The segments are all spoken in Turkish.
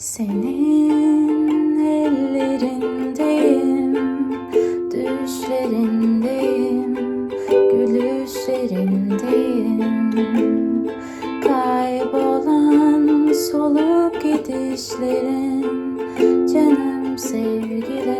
Senin ellerindeyim, düşlerindeyim, gülüşlerindeyim. Kaybolan solup gidişlerin, canım sevgilim,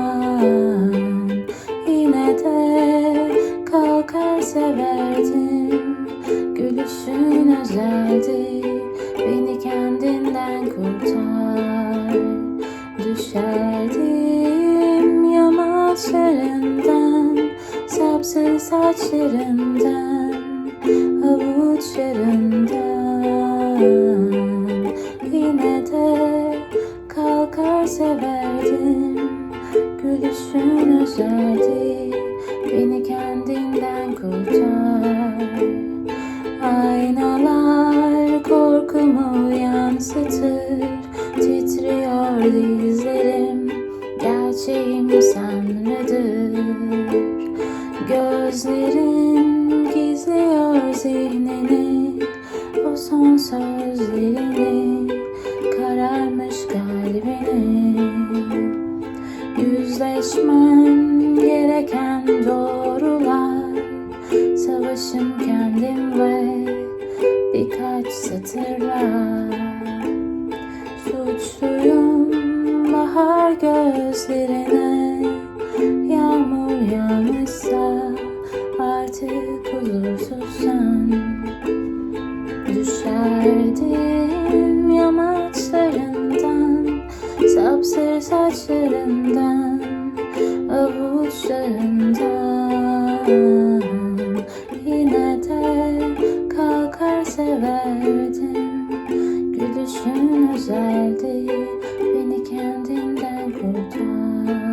severdim Gülüşün özeldi. Beni kendinden kurtar. Düşerdim yamaçlarından Sapsarı saçlarından Avuçlarından Yine de kalkar severdim. Gülüşün özeldi. Beni Aynalar korkumu yansıtır Titriyor dizlerim. Gerçeğim sanrıdır Gözlerin gizliyor zihnini O son sözlerini Kararmış kalbini. Yüzleşmem gereken doğrular birkaç satırlar Suçluyum bahar gözlerine. Yağmur yağmışsa artık huzursuzsan Düşerdim yamaçlarından Sapsarı saçlarından Avuçlarından güzeldi Beni kendinden kurtar.